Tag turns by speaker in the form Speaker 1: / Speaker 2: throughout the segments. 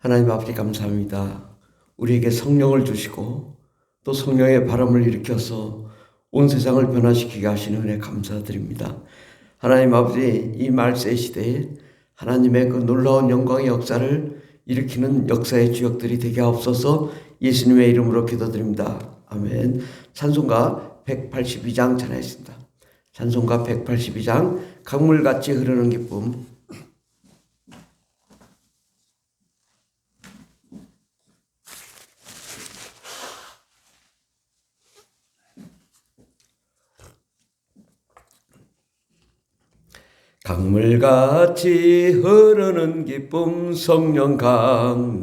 Speaker 1: 하나님 아버지 감사합니다. 우리에게 성령을 주시고 또 성령의 바람을 일으켜서 온 세상을 변화시키게 하시는 은혜 감사드립니다. 하나님 아버지 이 말세 시대에 하나님의 그 놀라운 영광의 역사를 일으키는 역사의 주역들이 되게 하옵소서 예수님의 이름으로 기도드립니다. 아멘. 찬송가 182장 전하였습니다. 찬송가 182장 강물같이 흐르는 기쁨 강물같이 흐르는 기쁨 성령 강림함이라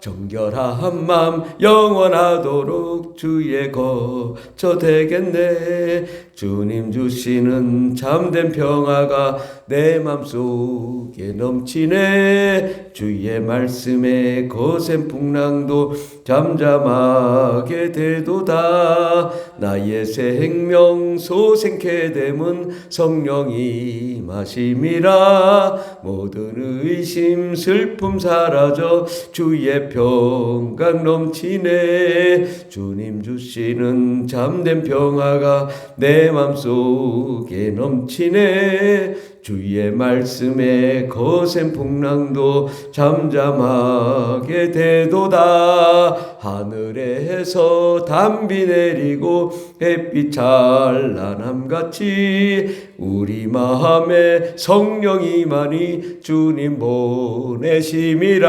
Speaker 1: 정결한 맘 영원하도록 주의 거처 되겠네. 주님 주시는 참된 평화가 내 맘속에 넘치네. 주의 말씀에 거센 풍랑도 잠잠하게 되도다. 나의 생명 소생케 됨은 성령이 마심이라. 모든 의심 슬픔 사라져 주의 평강 넘치네. 주님 주시는 참된 평화가 내 맘속에 넘치네 주의 말씀에 거센 풍랑도 잠잠하게 되도다. 하늘에서 담비 내리고 햇빛 찬란함 같이 우리 마음에 성령이 많이 주님 보내심이라.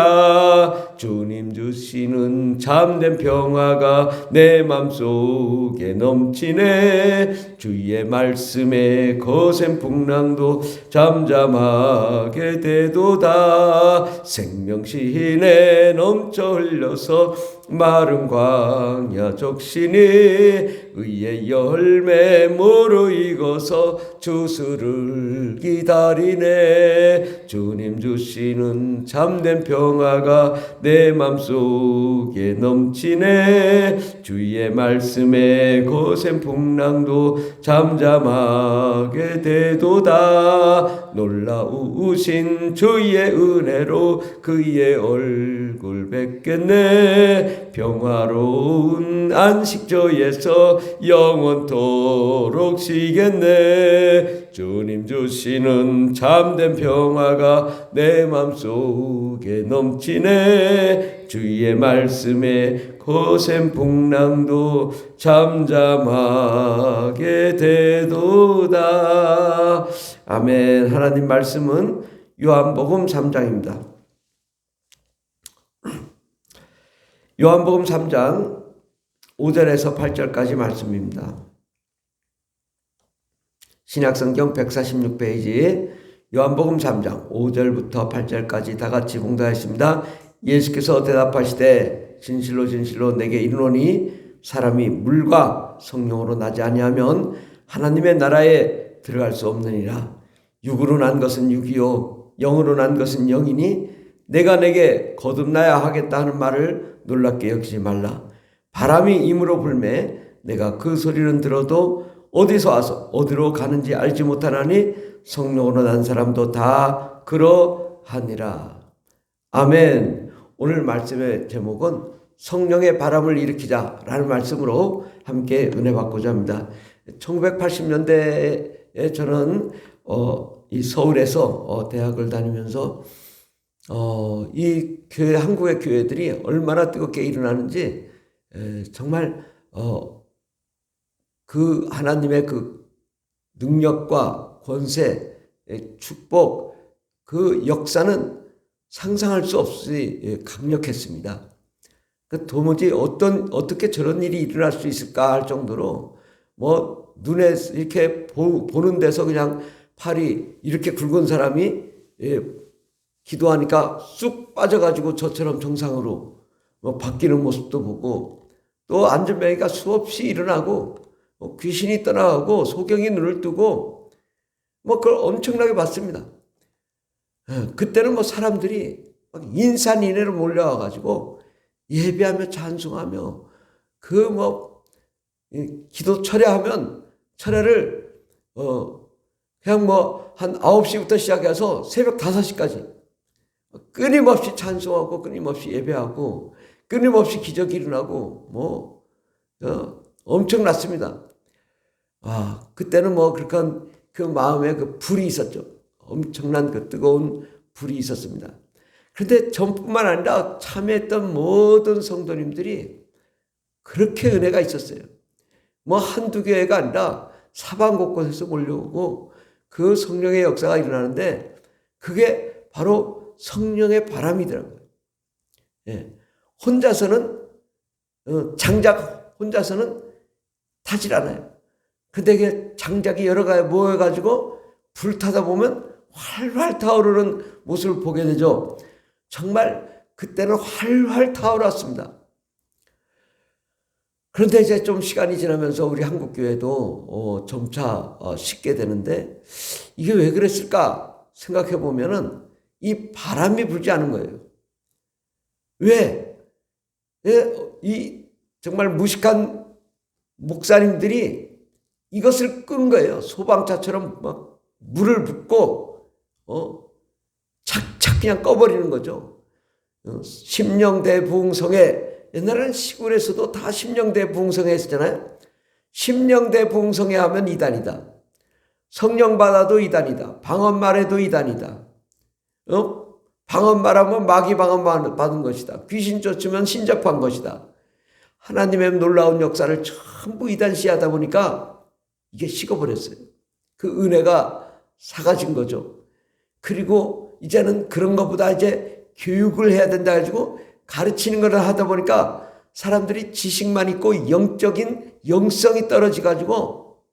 Speaker 1: 주님 주시는 참된 평화가 내 맘속에 넘치네. 주의 말씀에 거센 풍랑도 잠잠하게 되도다. 생명신에 넘쳐 흘려서 마른 광야 적신이 의의 열매 무르익어서 주수를 기다리네. 주님 주시는 참된 평화가 내 맘속에 넘치네. 주의 말씀에 거센 풍랑도 잠잠하게 되도다. 놀라우신 주의 은혜로 그의 얼굴 뵙겠네 평화로운 안식처에서 영원토록 쉬겠네. 주님 주시는 참된 평화가 내 맘속에 넘치네. 주의 말씀에 거센 풍랑도 잠잠하게 되도다. 아멘. 하나님 말씀은 요한복음 3장입니다 요한복음 3장 5절에서 8절까지 말씀입니다. 신약성경 146페이지 요한복음 3장 5절부터 8절까지 다 같이 공부하겠습니다. 예수께서 대답하시되 진실로 진실로 내게 이르노니 사람이 물과 성령으로 나지 아니하면 하나님의 나라에 들어갈 수 없느니라. 육으로 난 것은 육이요 영으로 난 것은 영이니 내가 내게 거듭나야 하겠다 하는 말을 놀랍게 여기지 말라. 바람이 임으로 불매 내가 그 소리는 들어도 어디서 와서 어디로 가는지 알지 못하나니 성령으로 난 사람도 다 그러하니라. 아멘. 오늘 말씀의 제목은 성령의 바람을 일으키자라는 말씀으로 함께 은혜 받고자 합니다. 1980년대에 저는 어, 이 서울에서 어, 대학을 다니면서 어, 이 교회, 한국의 교회들이 얼마나 뜨겁게 일어나는지, 에, 정말, 어, 그 하나님의 그 능력과 권세, 의 축복, 그 역사는 상상할 수 없이 예, 강력했습니다. 그 도무지 어떤, 어떻게 저런 일이 일어날 수 있을까 할 정도로 뭐 눈에 이렇게 보, 보는 데서 그냥 팔이 이렇게 굵은 사람이 예, 기도하니까 쑥 빠져가지고 저처럼 정상으로 뭐 바뀌는 모습도 보고 또 안전뱅이가 수없이 일어나고 뭐 귀신이 떠나가고 소경이 눈을 뜨고 뭐 그걸 엄청나게 봤습니다. 예, 그때는 뭐 사람들이 인산인해로 몰려와가지고 예배하며 찬송하며 그 뭐 기도 철회하면 철회를 어 그냥 뭐 한 9시부터 시작해서 새벽 5시까지 끊임없이 찬송하고 끊임없이 예배하고 끊임없이 기적이 일어나고 뭐 어, 엄청났습니다. 아 그때는 뭐 그런 그 마음에 그 불이 있었죠. 엄청난 그 뜨거운 불이 있었습니다. 그런데 전뿐만 아니라 참여했던 모든 성도님들이 그렇게 은혜가 있었어요. 뭐 한두 교회가 아니라 사방 곳곳에서 몰려오고 그 성령의 역사가 일어나는데 그게 바로 성령의 바람이더라고요. 예. 혼자서는 어, 장작 혼자서는 타질 않아요. 근데 이게 장작이 여러 가지 모여가지고 불타다 보면 활활 타오르는 모습을 보게 되죠. 정말 그때는 활활 타오랐습니다. 그런데 이제 좀 시간이 지나면서 우리 한국 교회도 어, 점차 어, 식게 되는데 이게 왜 그랬을까 생각해 보면은 이 바람이 불지 않은 거예요. 왜? 예, 이 정말 무식한 목사님들이 이것을 끈 거예요. 소방차처럼 막 물을 붓고 어 착착 그냥 꺼버리는 거죠. 어, 심령대 부흥성에 옛날에는 시골에서도 다 심령대 부흥성에 했잖아요. 심령대 부흥성에 하면 이단이다. 성령 받아도 이단이다. 방언 말해도 이단이다. 어? 방언 말하면 마귀 방언 받은 것이다. 귀신 쫓으면 신접한 것이다. 하나님의 놀라운 역사를 전부 이단시하다 보니까 이게 식어버렸어요. 그 은혜가 사가진 거죠. 그리고 이제는 그런 것보다 이제 교육을 해야 된다 가지고 가르치는 것을 하다 보니까 사람들이 지식만 있고 영적인 영성이 떨어져 가지고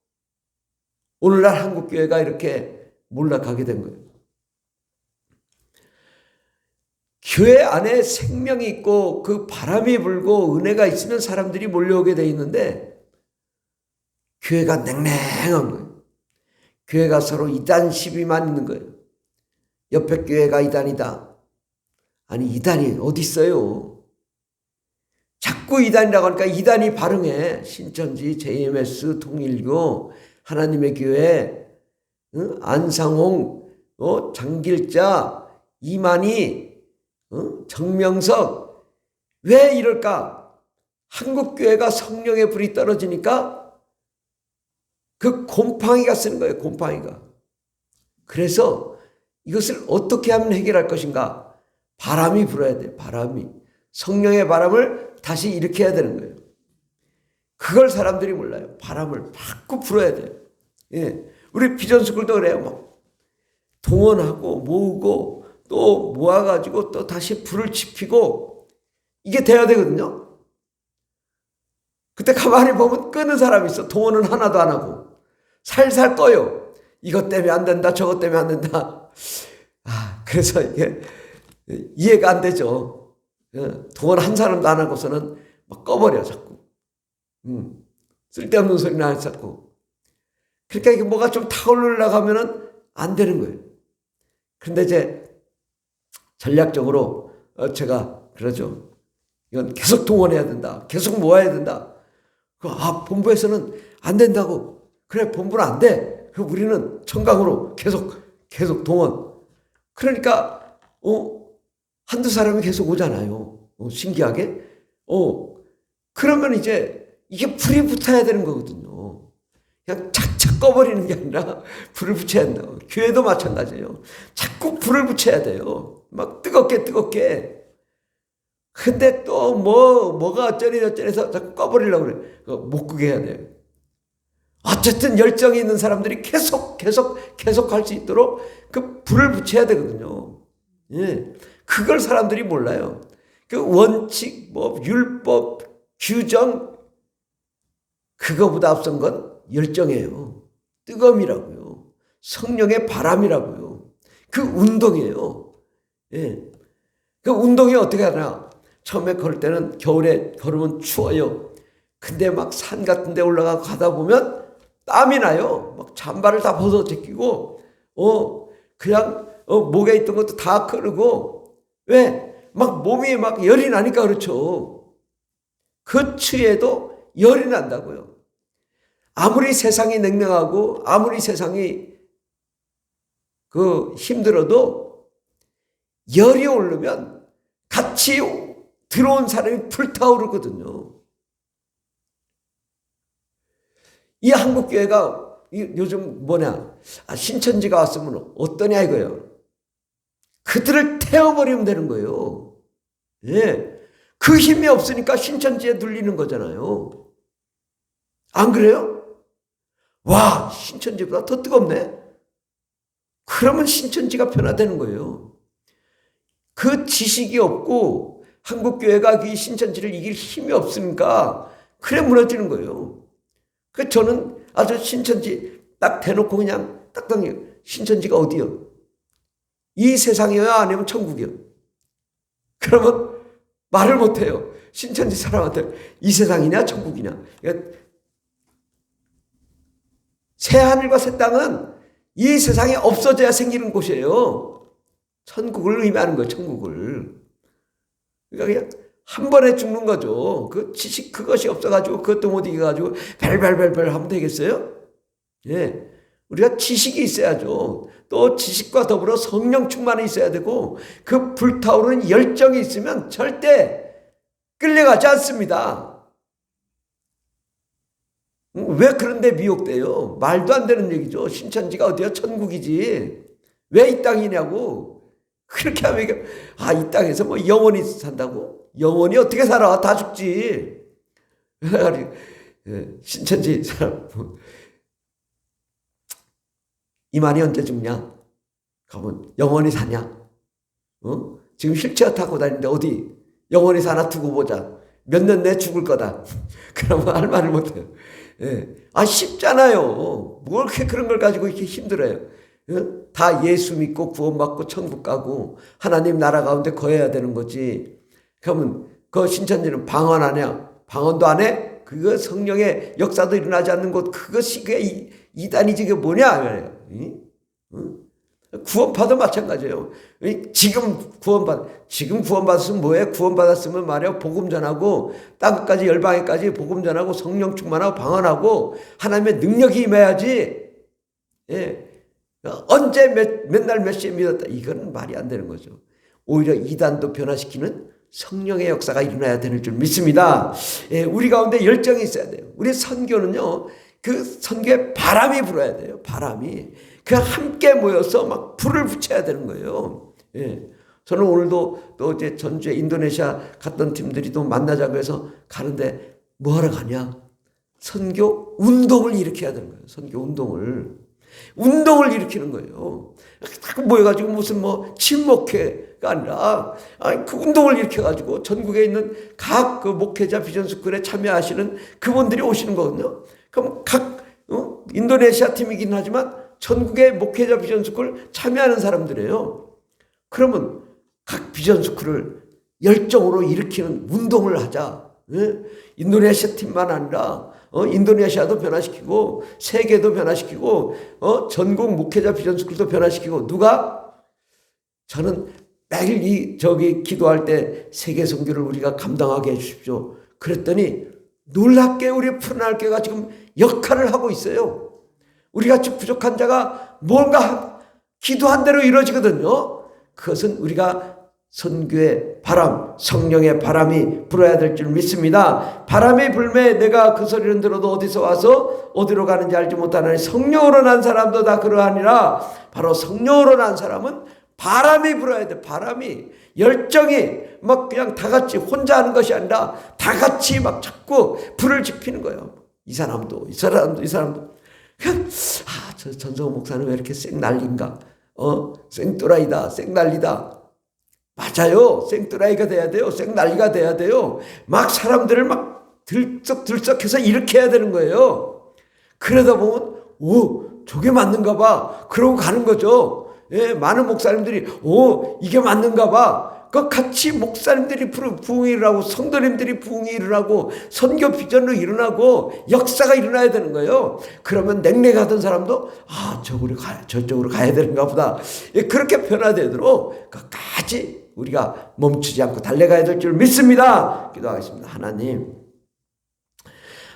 Speaker 1: 오늘날 한국 교회가 이렇게 몰락하게 된 거예요. 교회 안에 생명이 있고 그 바람이 불고 은혜가 있으면 사람들이 몰려오게 돼 있는데 교회가 냉랭한 거예요. 교회가 서로 이단 시비만 있는 거예요. 옆에 교회가 이단이다. 아니 이단이 어디 있어요? 자꾸 이단이라고 하니까 이단이 발흥해. 신천지, JMS, 통일교, 하나님의 교회, 응? 안상홍, 어? 장길자, 이만희, 어? 정명석. 왜 이럴까? 한국 교회가 성령의 불이 떨어지니까 그 곰팡이가 쓰는 거예요, 곰팡이가. 그래서 이것을 어떻게 하면 해결할 것인가? 바람이 불어야 돼, 바람이. 성령의 바람을 다시 일으켜야 되는 거예요. 그걸 사람들이 몰라요. 바람을 자꾸 불어야 돼요. 예. 우리 비전스쿨도 그래요. 막 동원하고 모으고 또 모아가지고 또 다시 불을 지피고 이게 돼야 되거든요. 그때 가만히 보면 끄는 사람이 있어. 동원은 하나도 안 하고. 살살 꺼요. 이것 때문에 안 된다, 저것 때문에 안 된다. 아, 그래서 이게 이해가 안 되죠. 예, 동원 한 사람도 안 하고서는 막 꺼버려, 자꾸. 음, 쓸데없는 소리 나 자꾸. 그러니까 이게 뭐가 좀 타올르려고 하면은 안 되는 거예요. 근데 이제 전략적으로 어, 제가 그러죠. 이건 계속 동원해야 된다. 계속 모아야 된다. 아, 본부에서는 안 된다고. 그래, 본부는 안 돼. 그 우리는 청강으로 계속, 계속 동원. 그러니까, 어, 한두 사람이 계속 오잖아요. 어, 신기하게. 어, 그러면 이제 이게 불이 붙어야 되는 거거든요. 그냥 착착 꺼버리는 게 아니라 불을 붙여야 한다. 교회도 마찬가지예요. 자꾸 불을 붙여야 돼요. 막 뜨겁게 뜨겁게. 근데 또 뭐, 뭐가 어쩌니 저쩌니 해서 자꾸 꺼버리려고 그래. 못 끄게 해야 돼요. 어쨌든 열정이 있는 사람들이 계속, 계속, 계속 할 수 있도록 그 불을 붙여야 되거든요. 예. 그걸 사람들이 몰라요. 그 원칙, 뭐, 율법, 규정, 그거보다 앞선 건 열정이에요. 뜨거움이라고요. 성령의 바람이라고요. 그 운동이에요. 예. 그 운동이 어떻게 하나? 처음에 걸을 때는 겨울에 걸으면 추워요. 근데 막 산 같은 데 올라가 가다 보면 땀이 나요. 막 잠바를 다 벗어 제끼고, 어, 그냥, 어, 목에 있던 것도 다 흐르고, 왜? 막 몸이 막 열이 나니까 그렇죠. 그 추위에도 열이 난다고요. 아무리 세상이 냉랭하고, 아무리 세상이 그 힘들어도 열이 오르면 같이 들어온 사람이 불타오르거든요. 이 한국교회가 요즘 뭐냐, 아, 신천지가 왔으면 어떠냐 이거예요. 그들을 태워버리면 되는 거예요. 예. 그 힘이 없으니까 신천지에 눌리는 거잖아요. 안 그래요? 와, 신천지보다 더 뜨겁네? 그러면 신천지가 변화되는 거예요. 그 지식이 없고 한국 교회가 이 신천지를 이길 힘이 없으니까 그래 무너지는 거예요. 그 저는 아주 신천지 딱 대놓고 그냥 딱딱 신천지가 어디요? 이 세상이어야 아니면 천국이요. 그러면 말을 못해요. 신천지 사람한테 이 세상이냐 천국이냐. 그러니까 새 하늘과 새 땅은 이 세상에 없어져야 생기는 곳이에요. 천국을 의미하는 거예요. 천국을. 그러니까 그냥 한 번에 죽는 거죠. 그 지식 그것이 없어가지고 그것도 못 이겨가지고 벨벨벨벨 하면 되겠어요? 예. 우리가 지식이 있어야죠. 또 지식과 더불어 성령 충만이 있어야 되고 그 불타오르는 열정이 있으면 절대 끌려가지 않습니다. 왜 그런데 미혹돼요? 말도 안 되는 얘기죠. 신천지가 어디야? 천국이지. 왜 이 땅이냐고. 그렇게 하면 이게, 아, 이 땅에서 뭐 영원히 산다고? 영원히 어떻게 살아? 다 죽지. 예, 신천지 사람. 이만이 언제 죽냐? 가면 영원히 사냐? 어? 지금 휠체어 타고 다니는데 어디 영원히 사나 두고 보자. 몇 년 내에 죽을 거다. 그러면 할 말을 못해요. 예. 아, 쉽잖아요. 뭘 그렇게 그런 걸 가지고 이렇게 힘들어요. 예? 다 예수 믿고 구원받고 천국 가고 하나님 나라 가운데 거해야 되는 거지. 그러면 그 신천지는 방언 하냐? 방언도 안 해? 그거 성령의 역사도 일어나지 않는 곳, 그것이 그게 이단이지, 그게 뭐냐? 구원파도 마찬가지예요. 지금 구원받, 지금 구원받았으면 뭐해? 구원받았으면 말이야. 복음 전하고, 땅끝까지 열방에까지 복음 전하고, 성령 충만하고, 방언하고, 하나님의 능력이 임해야지. 예. 언제 몇, 맨날 몇 시에 믿었다. 이건 말이 안 되는 거죠. 오히려 이단도 변화시키는 성령의 역사가 일어나야 되는 줄 믿습니다. 예, 우리 가운데 열정이 있어야 돼요. 우리 선교는요, 그 선교에 바람이 불어야 돼요. 바람이. 그 함께 모여서 막 불을 붙여야 되는 거예요. 예. 저는 오늘도 또 이제 전주에 인도네시아 갔던 팀들이 또 만나자고 해서 가는데 뭐 하러 가냐? 선교 운동을 일으켜야 되는 거예요. 선교 운동을. 운동을 일으키는 거예요. 딱 모여가지고 무슨 뭐 친목회가 아니라 아니 그 운동을 일으켜가지고 전국에 있는 각 그 목회자 비전스쿨에 참여하시는 그분들이 오시는 거거든요. 그럼 각 어? 인도네시아 팀이긴 하지만 전국의 목회자 비전스쿨 참여하는 사람들이에요. 그러면 각 비전스쿨을 열정으로 일으키는 운동을 하자. 예? 인도네시아 팀만 아니라 어, 인도네시아도 변화시키고 세계도 변화시키고 어, 전국 목회자 비전스쿨도 변화시키고 누가 저는 매일 이 저기 기도할 때 세계 선교를 우리가 감당하게 해 주십시오. 그랬더니 놀랍게 우리 푸른할교가 지금 역할을 하고 있어요. 우리 같이 부족한 자가 뭔가 기도한 대로 이루어지거든요. 그것은 우리가 선교의 바람, 성령의 바람이 불어야 될 줄 믿습니다. 바람이 불매 내가 그 소리를 들어도 어디서 와서 어디로 가는지 알지 못하는 성령으로 난 사람도 다 그러하니라. 바로 성령으로 난 사람은 바람이 불어야 돼. 바람이 열정이 막 그냥 다 같이 혼자 하는 것이 아니라 다 같이 막 자꾸 불을 지피는 거예요. 이 사람도 이 사람도 이 사람도 아, 저 전성호 목사는 왜 이렇게 쌩난리인가? 어, 쌩 또라이다, 쌩 난리다. 맞아요. 생뚜라이가 돼야 돼요. 생난리가 돼야 돼요. 막 사람들을 막 들썩들썩해서 이렇게 해야 되는 거예요. 그러다 보면 오 저게 맞는가 봐. 그러고 가는 거죠. 예, 많은 목사님들이 오 이게 맞는가 봐. 그 같이 목사님들이 부흥을 하고 성도님들이 부흥을 하고 선교 비전으로 일어나고 역사가 일어나야 되는 거예요. 그러면 냉랭하던 사람도 아 저쪽으로 가 저쪽으로 가야 되는가 보다. 예, 그렇게 변화되도록 같이 우리가 멈추지 않고 달려가야 될 줄 믿습니다. 기도하겠습니다. 하나님.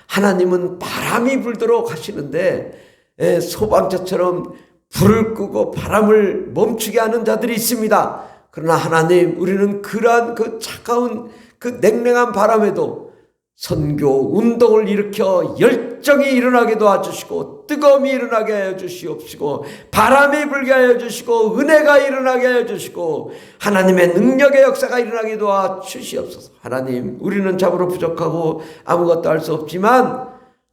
Speaker 1: 하나님은 바람이 불도록 하시는데 예, 소방차처럼 불을 끄고 바람을 멈추게 하는 자들이 있습니다. 그러나 하나님, 우리는 그러한 그 차가운 그 냉랭한 바람에도 선교 운동을 일으켜 열정이 일어나게 도와주시고 뜨거움이 일어나게 하여 주시옵시고 바람이 불게 하여 주시고 은혜가 일어나게 하여 주시고 하나님의 능력의 역사가 일어나게 도와주시옵소서. 하나님 우리는 참으로 부족하고 아무것도 할 수 없지만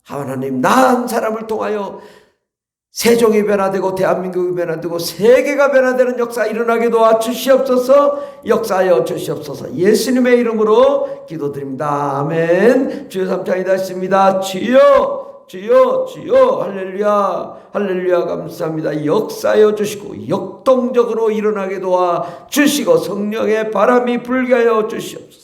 Speaker 1: 하나님 나 한 사람을 통하여 세종이 변화되고 대한민국이 변화되고 세계가 변화되는 역사 일어나게 도와 주시옵소서. 역사하여 주시옵소서. 예수님의 이름으로 기도드립니다. 아멘. 주여 삼창이다 했습니다. 주여 주여 주여. 할렐루야. 할렐루야. 감사합니다. 역사하여 주시고 역동적으로 일어나게 도와 주시고 성령의 바람이 불게 하여 주시옵소서